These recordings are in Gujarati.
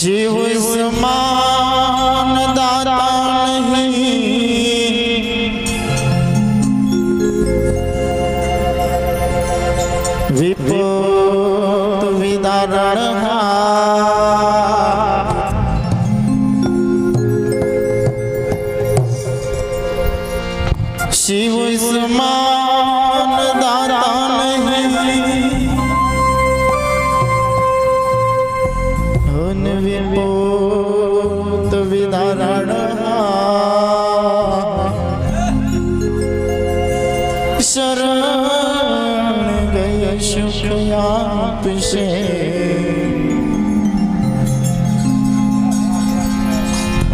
Seu irmão. શરણ ગય સુખ આપશે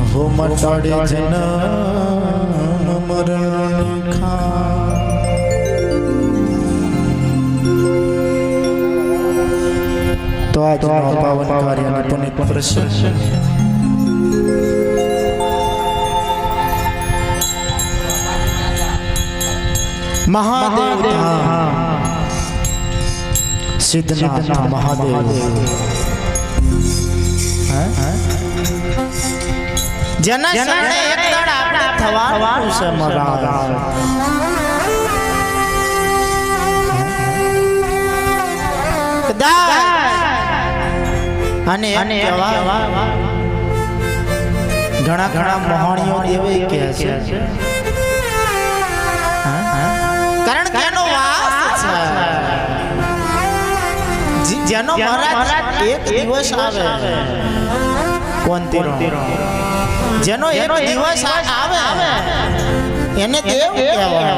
હો મટાડે જન મરણ ખા તો આ તો પાવન કાર્યને પુનિત પ્રસન્ન મહાદેવ. સિદ્ધનાથ મહાદેવ. જેના શરણે એક દાડ આપણે થવાનું છે મહારાજ અને અને ઘણા ઘણા મોહણીઓ એવી કહે છે છે જેનો મહારાજ એક દિવસ આવે. કોણ જેનો એક દિવસ આવે. એને દેવ કહેવાય.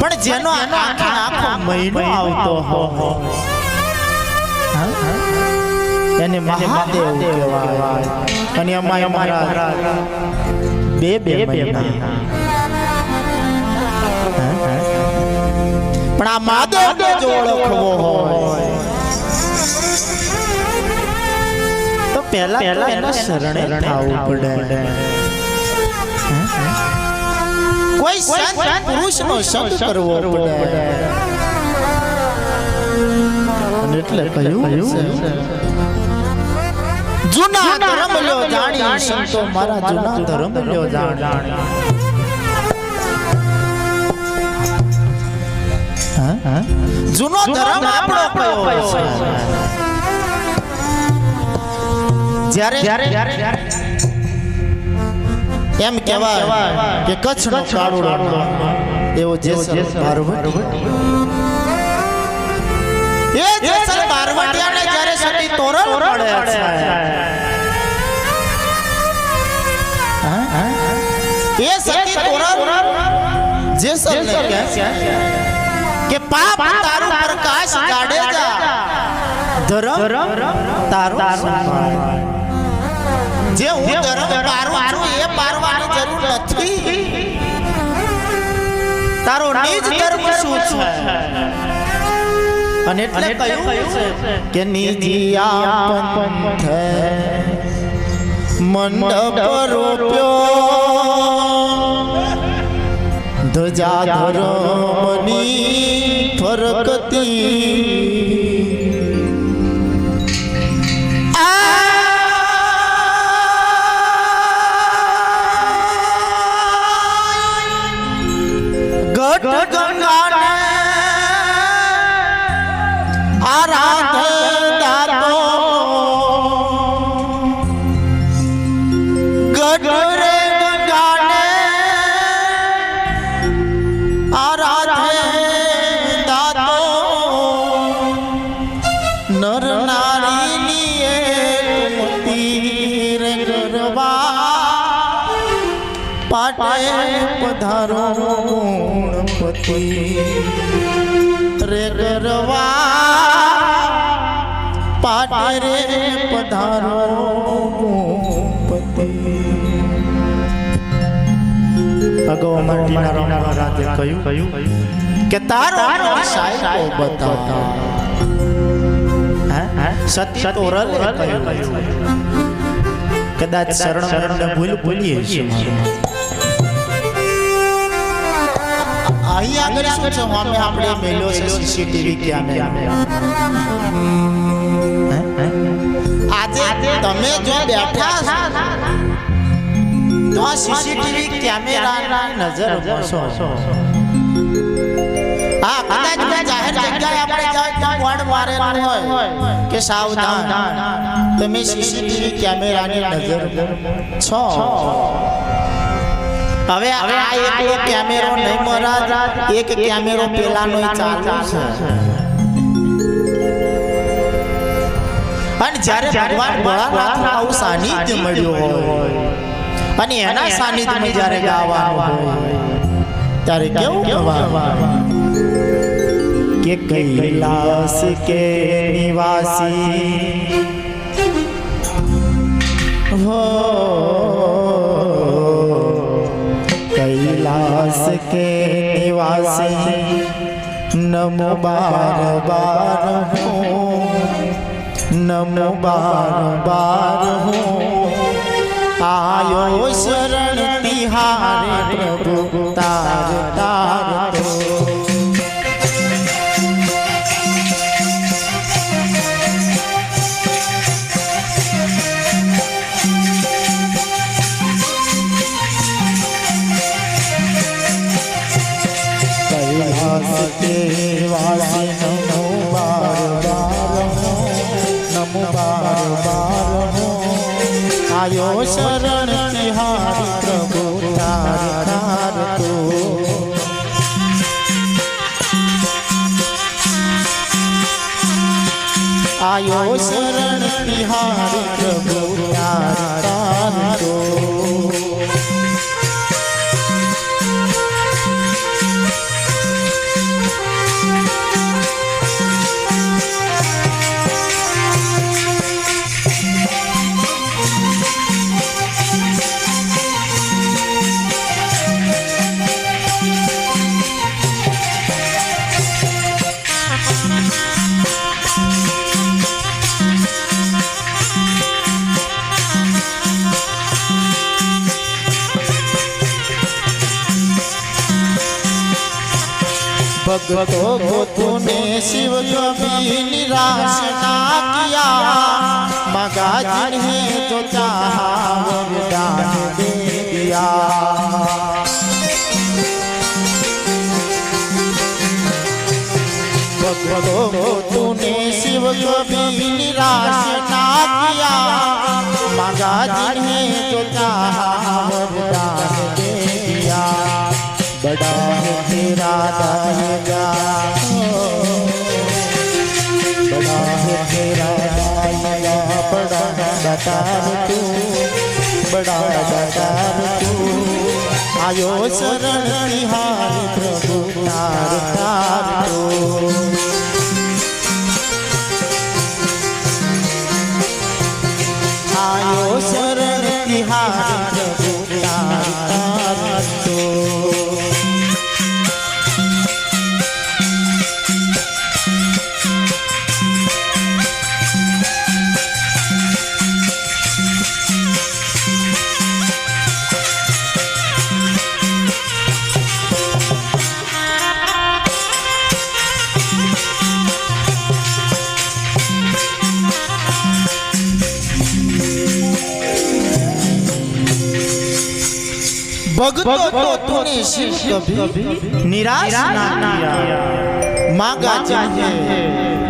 પણ જેનો આખે આખો મહિનો આવતો હો? એને મહાદેવ કહેવાય. અને અમાય અમારા બે બે મહિના. પણ આ માધવને જો ઓળખવો હોય. તો પહેલા પહેલા એના શરણે થવું પડે. કોઈ સંત પુરુષનો સંગ કરવો પડે. એટલે કહ્યું જૂના ધર્મ લ્યો જાણી સંતો મારા જૂના ધર્મ લ્યો જાણી જૂનો ધર્મ આપણો કયો છે જ્યારે એમ કહેવાય કે કચ્છનો કાળો એવો જેસલ પાર્વતી. એ જેસલ પાર્વતીયાને જ્યારે સતી તોરલ પડે છે. એ સતી જેસલ ને કહે કે પાપ તારું પ્રકાશ જાડેજા ધર્મ તારો સન્માન જે હું ધર્મ પારું છું એ પારવાની જરૂર નથી. તારો નિજ ધર્મ શું છે? અને એટલે કહ્યું કે નિજિયા પંથ મંડપ રોપ્યો. ધજા ધરમની ફરકતી. અગાઉ અમારા ટીના રાતે કહ્યું કહ્યું કે તારો સાયકો બતાવ સતી તોરલ કહ્યું કદાચ શરણ મરણને ભૂલ ભૂલીએ છીએ અહીં આગળ શું આપણે મેલ્યો છે સીસીટીવી કેમેરા આજે તમે જો બેઠા છો, તો સીસીટીવી કેમેરા નજર બસો હા, કદાચ જાહેર જગ્યાએ આપણે જાય બોર્ડ મારેલું હોય કે સાવધાન. તમે સીસીટીવી કેમેરાની નજર છો. હવે હવે આ એક કેમેરો નહીં મરા એક કેમેરો પેલાનો ચાલુ છે. અને જ્યારે ભગવાન ભોળાનાથનું આવું સાનિધ્ય મળ્યું હોય. અને એના સાનિધ્યમાં જ્યારે ગાવા ત્યારે કેવું ગવા કે કૈલાસ કે નિવાસી. હો. કૈલાસ કે નિવાસી. નમો બાર બાર હું. નમો બાર હું. આયો શરણ તિહારે પ્રભુ તાર. બાર બાર આયો શરણ નિહારી પ્રભુ તાર આયો શરણ भक्तों को तूने शिव कभी निराश ना किया मगा जिन्हें जो चाहा वरदान दे दिया भक्तों को तूने शिव कभी निराश ना किया मगा जिन्हें जो चाहा वरदान दे दिया बड़ा है तेरा दायगा દાતાર તું બડા દાતાર તું આયો શરણ નિહાર પ્રભુ તાર તાર તું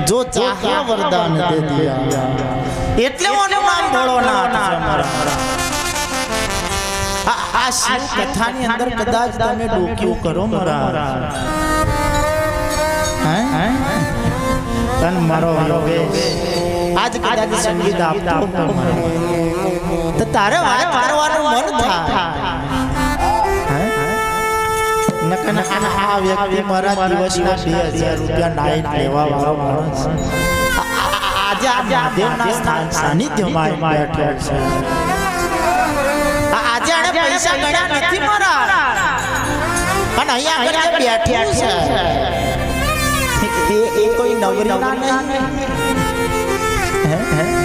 જો ચાહે વરદાન દે દિયા. એટલે ઓનું નામ ભોળોનાથ આ શિવ કથાની અંદર કદાચ તમે ડોક્યું કરો મારા તન મારો આજ કદાચ સંગીત આપતો તો તારે વાત મારવાનું મન થાય. નકન આ વ્યક્તિ મારા દિવસના બે હજાર રૂપિયા નાઈટ લેવા વાળો માણસ આ- આ- આજે આ મહાદેવના સ્થાન સાનિધ્યમાં બેઠો છે. આ- આજે આણે પૈસા ગણ્યા નથી મારા. અને અહીંયા આગળ જે છે. એ કોઈ નહીં. હે? હે?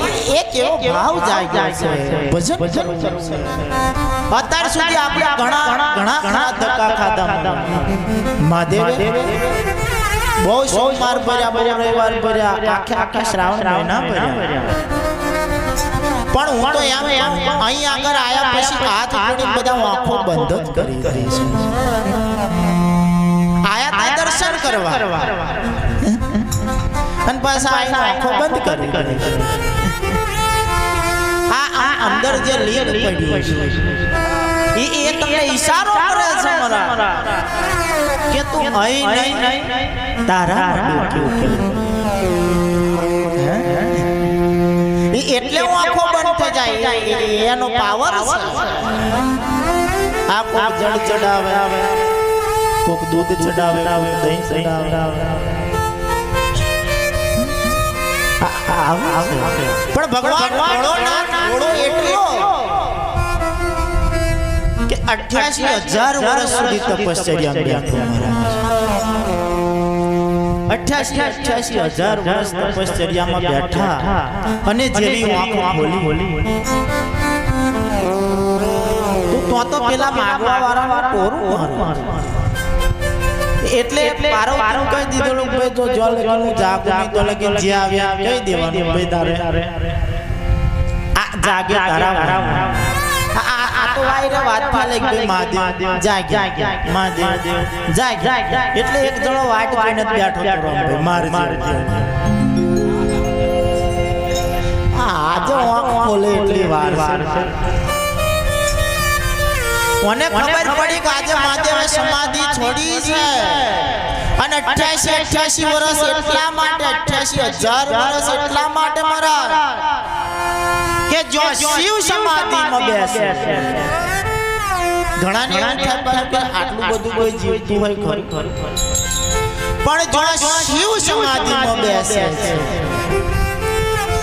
એક એવો ભાવ અત્યાર સુધી આપણે ઘણા ઘણા ઘણા ધક્કા ખાધા બહુ ભર્યા આખે આખા શ્રાવણ મહિના પણ હું તો એમ એમ અહીં આગળ આયા પછી હાથ જોડી બધા આંખો બંધ જ કરી કરી છે. આયા તા દર્શન કરવા. અને પાછા આંખો બંધ કરી કરી અંદર જે લીડ પડ્યું છે. એ એ તમને ઈશારો કરે છે મારા. કે તું અહીં નહીં તારા એટલે હું આંખો બંધ થઈ જાય. એનો પાવર આ કોક જળ ચડાવે. કોક દૂધ ચડાવે દહીં ચડાવે. પણ ભગવાન ઘોડો ના ઘોડો એટલો કે 88000 વર્ષ સુધી તપશ્ચર્યા બેઠો મહારાજ. 88 88000 વર્ષ તપશ્ચર્યામાં બેઠા અને જેવી આંખો ખોલી. તો તો તો પેલા માગવા વાળા કોરું મારું? એટલે પારો કહી દીધેલું ભાઈ તો જો હું જાગું નહીં તો લગી જે આવ્યા કહી દેવાનું ભાઈ તારે આ જાગે તારા આ- તો વાયરે વાત ફાલે કે મહાદેવ. જાગ્યા. મહાદેવ. જાગ્યા. એટલે એક જણો વાટ જોઈને બેઠો હતો ભાઈ મારે મારે આજે આંખ ખોલે એટલી વાર છે. મને ખબર પડી કે આજે મહાદેવે સમાધિ છોડી છે? અને 88 88 વર્ષ એટલા માટે 88000 વર્ષ એટલા માટે મારા. કે જો શિવ સમાધિમાં બેસે. ઘણાને એમ થાય કે આટલું બધું કોઈ જીવતું હોય ખરું. પણ જો શિવ સમાધિમાં બેસે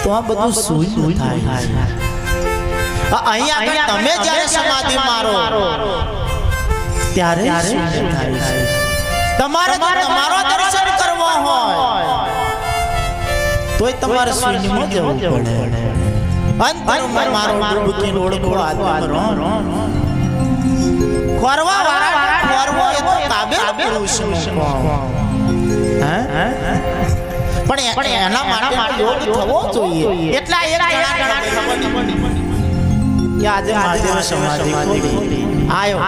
તો આ બધું સુઈ થાય અહીંયા તમે જ્યારે સમાધિ મારો ત્યારે તમારે તમારો દર્શન કરવો હોય. તોય તમારે શૂન્યમાં જવું પડે. અંતરમાં મારો ડૂબકી ઓળખો આત્મરો ખોરવા વાળા ખોરવો એ તો કાબેલ પુરુષનું. હે? પણ એના માટે યોગ થવો જોઈએ. એટલા એક કે આજે મહાદેવ સમાધિ ખોલી. આયો.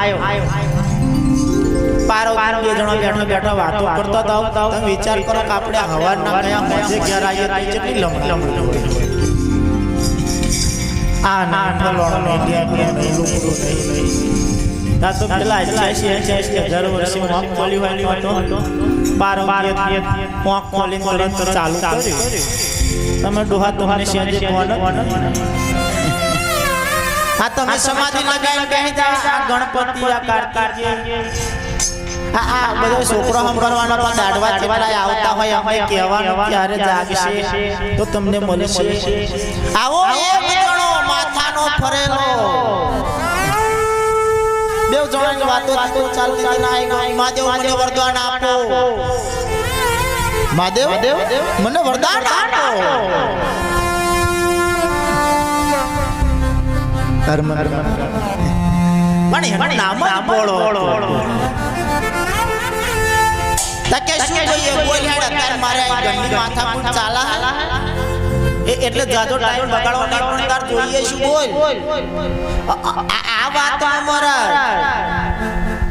પારો બે જણો બેઠો બેઠો વાતો કરતો તમે વિચાર કરો કે આપણે હવારના કયા મોજે ઘેર આવીએ તો કેટલી લંબી આ ના નહીં તા તો પેલા અઠ્યાસી અઠ્યાસી હજાર વર્ષે મોક ખોલી ખોલી તરત ચાલુ કર્યું. તમે ડોહા સેજે કોણ આ તમે સમાધિ લગાવી બેહી જાવ આ ગણપતિ આ કાર્તિકે આ આ બધો છોકરો સંભળવાનો પણ દાડવા આવતા હોય અમે કહેવાનું ક્યારે જાગશે? તો તમને મળશે. આવો એક જણો માથાનો ફરેલો. દેવ જણાની વાતો વાતો ચાલતી હતી ના આવી મહાદેવ મને વરદાન આપો. મહાદેવ? મને વરદાન આપો. કર્મ. પણ નામ બોળો તકે શું જોઈએ બોલ અત્યારે મારે ગંદી માથા પર ચાલા. એ એટલે જાજો ટાઈમ બગાડવો નહીં પણ જોઈએ શું બોલ. આ- વાત મારા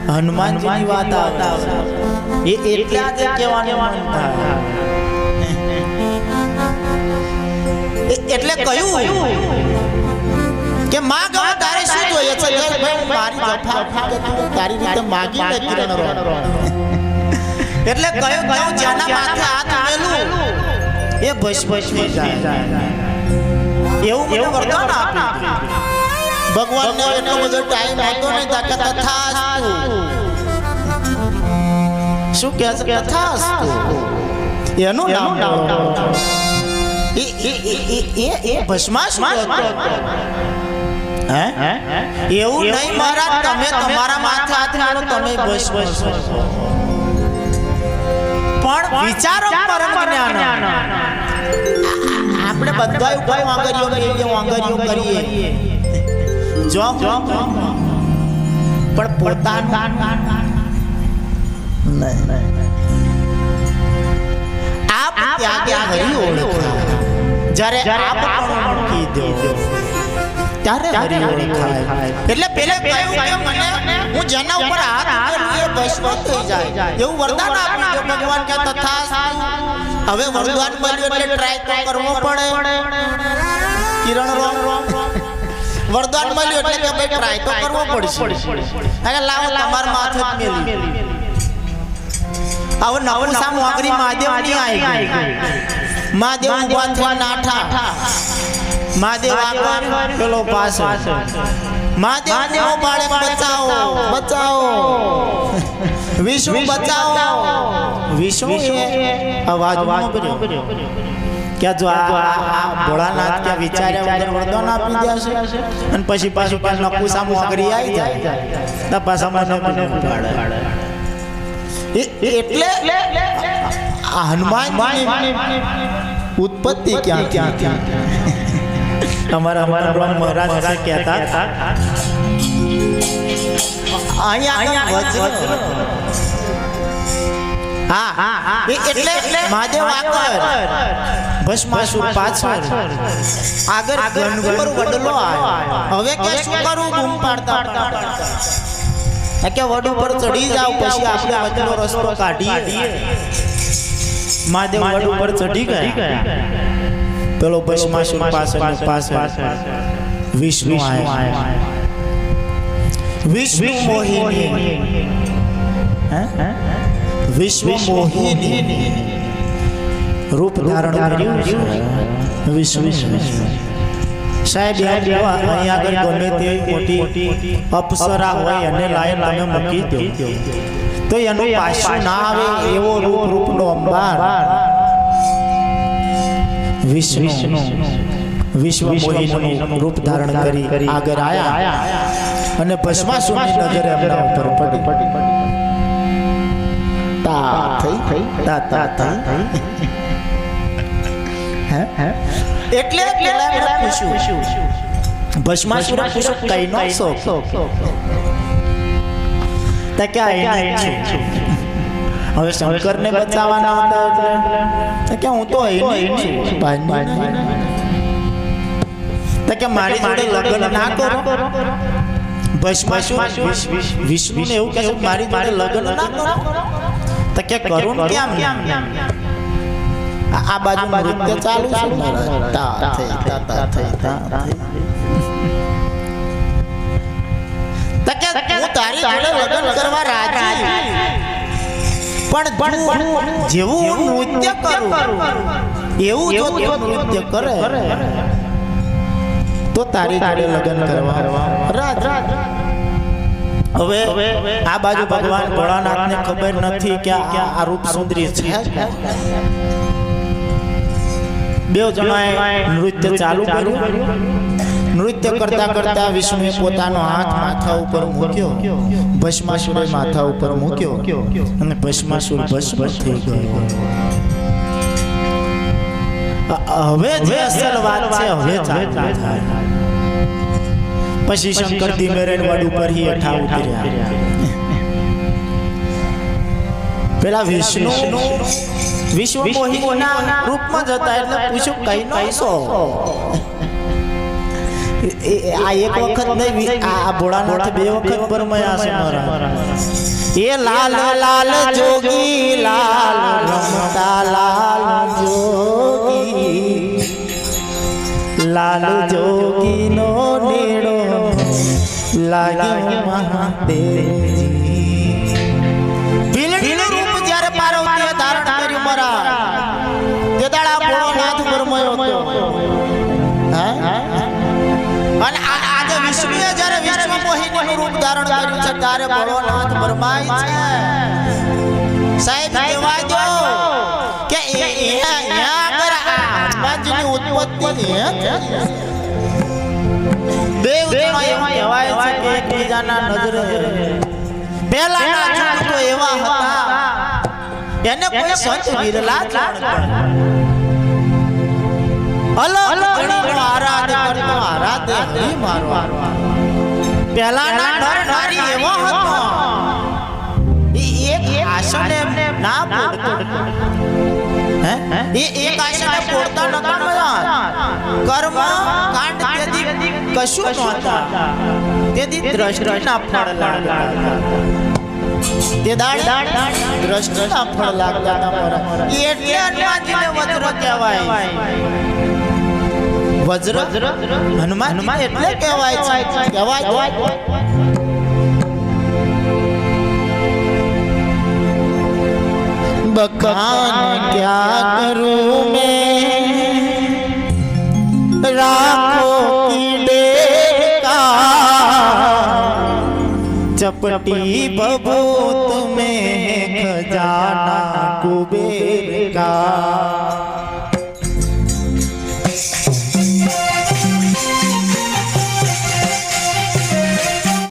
હનુમાનજીની વાત આવે. એ એટલે આજે કહેવાનું મન થાય. એટલે કયું? કે માં ગમે તારે શું જોઈએ? છે કે ભાઈ મારી જફા કે તું તારી રીતે માગી લે કિરણ રો એટલે કયો કયો જેના માથે હાથ મેલું? એ ભસ્મ થઈ જાય. એવું મને વરદાન આપ્યું ભગવાનને એટલો બધો ટાઈમ હતો નહીં તાકે તથાસ્તુ શું કહે છે? તથાસ્તુ એનું નામ બોલો. એ એ એ એ ભસ્માસુર. હતો. હે? એવું નહીં મહારાજ તમે તમારા માથે હાથ મારો તમે બસ છો. પણ વિચારો પરમ જ્ઞાન. આપણે બધા ઉપર વાંગરીઓ કરીએ વાંગરીઓ કરીએ. જો પણ પોતાનું નહીં આપ ત્યાગે હરી ઓળખો. જ્યારે આપ મૂકી દો. ત્યારે હરી ઓળખાય એટલે પેલે કહ્યું કે મને હું જેના ઉપર હાથ મૂકું એ ભસ્મ થઈ જાય. એવું વરદાન આપ્યું છે. ભગવાન કે તથા હવે વરદાન મળ્યું એટલે ટ્રાય તો કરવો પડે. કિરણ રોમ. વરદાન મળ્યું એટલે કે ભાઈ ટ્રાય તો કરવો પડશે. હવે લાવો તમાર માથે જ મેલી. હવે નવું સામ વાગરી મહાદેવની આવી ગઈ મહાદેવ ઊભા થયા નાઠા. મહાદેવ આગળ પેલો પાછો મહાદેવ નો બાળે બચાવો બચાવો. વિષ્ણુ બચાવો. વિષ્ણુ એ અવાજ ન કે જો આ ભોળાનાથ કે વિચાર્યા વગર વરદાન આપી દેશે. અને પછી પાછું પાછું નકુ સામું આગળ આવી જાય. તો મને મને ઉપાડે એ- એ એટલે આ હનુમાન ઉત્પત્તિ ક્યાં ક્યાં ક્યાં અમારા અમારા બ્રહ્મ મહારાજ કહેતા? અહીંયા હા હા એટલે મહાદેવ આગળ ભસ્માસુર પાછળ. આગળ ગણગોર વડલો આવ્યો. હવે કે શું કરું બૂમ પાડતા પાડતા કે વડ ઉપર ચડી જાવ પછી આપણે આગળનો રસ્તો કાઢીએ. મહાદેવ વડ ઉપર ચડી ગયા. પેલો ભસ્માસુર પાછળ પાછળ વિષ્ણુ આવ્યો. વિષ્ણુ મોહિની. વિશ્વ મોહિની. રૂપ ધારણ કર્યું. વિશ્વ સાહેબ યાદ રાખો, અહીં આગળ ગમે તે મોટી અપ્સરા હોય અને લાય તમે મૂકી દો. તો એનું પાછું ના આવે એવો રૂપ વિષ્ણુ. વિશ્વ મોહિનીનું રૂપ ધારણ કરી આગળ આયા. અને ભસ્માસુરની નજરે એમના ઉપર પડી. તા થઈ. થઈ. તા તા તા હે? હે? એટલે પેલા એમણે પૂછ્યું. ભસ્માસુરે પૂછ્યું કઈનો શોખ તા કે આઈને છું. હવે શંકરને બચાવવાના હતા એટલે કે હું તો અહીં છું. તા કે મારી જોડે લગ્ન ના કરો. વિષ્ણુને એવું કહે મારી જોડે લગ્ન ના કરો. તો કે કરું કેમ આ બાજુ નૃત્ય ચાલુ છે તારી જોડે લગ્ન કરવા રાજી. પણ જેવું નૃત્ય કરું એવું જો તે નૃત્ય કરે. તો તારી જોડે લગ્ન કરવા. રાજી. હવે આ બાજુ ભગવાન ભોળાનાથને ખબર નથી કે આ આ રૂપ સુંદરી છે. બે જણાએ નૃત્ય ચાલુ કર્યું. નૃત્ય કરતા કરતા વિષ્ણુએ પોતાનો હાથ માથા ઉપર મૂક્યો. ભસ્માસુરે માથા ઉપર મૂક્યો. અને ભસ્માસુર ભસ્મ થઈ ગયો. હવે જે અસલ વાત છે હવે થાય. પછી શંકર ધીમેરેન વડ ઉપર હી અઠા ઉતર્યા. પેલા વિષ્ણુ વિશ્વ મોહિના રૂપમાં જતા એટલે પૂછ્યું કઈ નો એ- આ એક વખત નહીં આ ભોળા ભોળાનાથ બે વખત પરમયા છે મારા એ લાલ લાલ જોગી લાલ રમતા લાલ જોગી. લાલ જોગીનો નેડો લાગ્યો મહાદેવજી. ભીલડી રૂપ જ્યારે પાર્વતીએ ધારણ કર્યું મારા તે દાડા ભોળોનાથ પરમયો હતો. ત્યારે ભોળોનાથ ભરમાય છે. સાહેબ કહેવા દો કે હનુમાનજીની ઉત્પત્તિ દેવ કહેવાય છે કે એકબીજાના નજરે. પહેલાના તો એવા હતા. એને કોઈ સંત વિરલા જાણ. અલગ ગણીનો આરાધ કરતો આરાધે નહીં મારો પહેલાના નર નારી એવો હતો. એક આસને ના પોડતો હે? એક આસને પોડતા નતા કર્મ કાંડ તેથી કશું નહોતા. તેથી દ્રષ્ટિના ફળ લાગતા તે દાડે દ્રષ્ટિના ફળ લાગતા. એટલે હનુમાનજીને વજ્ર કહેવાય. વજ્ર હનુમાન હનુમાન એટલે કહેવાય છે. કહેવાય બખાન ક્યાં કરું મેં? રાખો કીડે ચપટી બબૂત મેં ખજાના કુબેર કા?